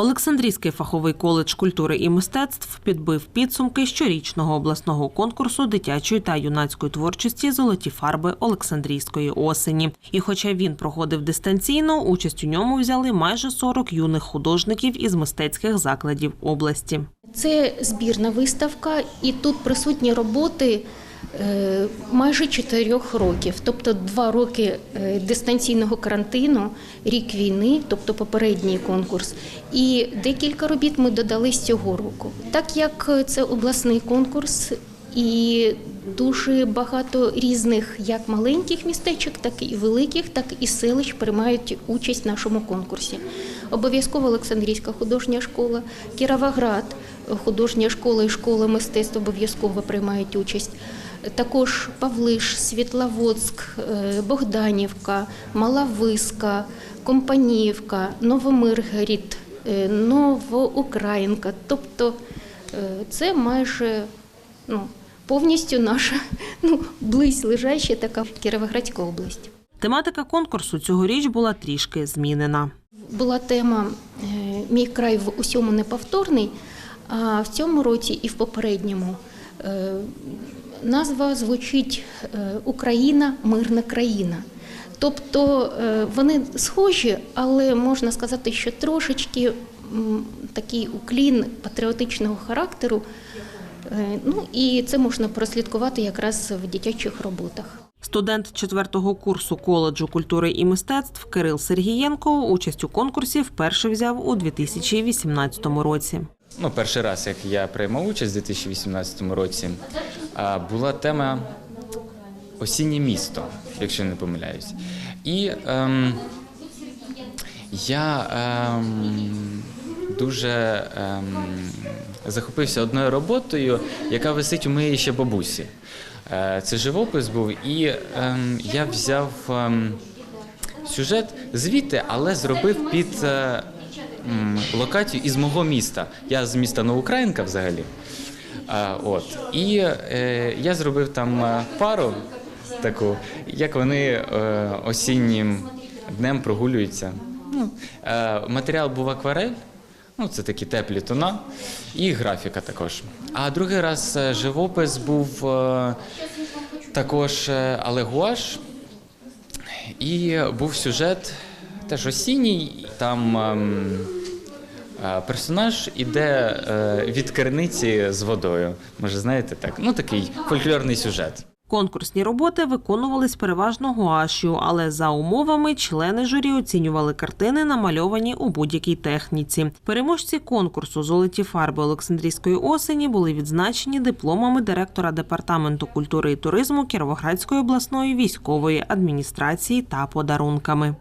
Олександрійський фаховий коледж культури і мистецтв підбив підсумки щорічного обласного конкурсу дитячої та юнацької творчості Золоті фарби Олександрійської осені. І хоча він проходив дистанційно, участь у ньому взяли майже 40 юних художників із мистецьких закладів області. Це збірна виставка, і тут присутні роботи е, майже чотирьох років, тобто два роки е, дистанційного карантину, рік війни, тобто попередній конкурс, і декілька робіт ми додали з цього року. Так як це обласний конкурс. І дуже багато різних як маленьких містечок, так і великих, так і селищ приймають участь в нашому конкурсі. Обов'язково Олександрійська художня школа, Кіровоград, художня школа і школа мистецтв обов'язково приймають участь. Також Павлиш, Світловодськ, е, Богданівка, Малависка, Компаніївка, Новомиргорід, е, Новоукраїнка. Тобто е, це майже ну, повністю наша ну, близь лежаща така Кіровоградська область. Тематика конкурсу цьогоріч була трішки змінена. Була тема Мій край в усьому неповторний, а в цьому році і в попередньому е, назва звучить е, Україна мирна країна. Тобто е, вони схожі, але можна сказати, що трошечки такий уклін патріотичного характеру. Ну і це можна прослідкувати якраз в дитячих роботах. Студент четвертого курсу коледжу культури і мистецтв Кирил Сергієнко участь у конкурсі вперше взяв у 2018 році. Ну, перший раз, як я приймав участь у 2018 році, була тема осіннє місто, якщо не помиляюсь. І ем, я ем, дуже ем, захопився одною роботою, яка висить у моєї ще бабусі. Е, Це живопис був, і ем, я взяв ем, сюжет звідти, але зробив під е, локацію із мого міста. Я з міста Новоукраїнка взагалі. От. І е, я зробив там е, пару таку, як вони е, осіннім днем прогулюються. Ну, матеріал був акварель. Ну, це такі теплі тона, і графіка також. А другий раз живопис був також, але гуаш. І був сюжет теж осінній. Там ем, е, персонаж іде е, від керниці з водою. Може, знаєте так? Ну такий фольклорний сюжет. Конкурсні роботи виконувались переважно гуашю, але за умовами члени журі оцінювали картини, намальовані у будь-якій техніці. Переможці конкурсу Золоті фарби Олександрійської осені були відзначені дипломами директора департаменту культури і туризму Кіровоградської обласної військової адміністрації та подарунками.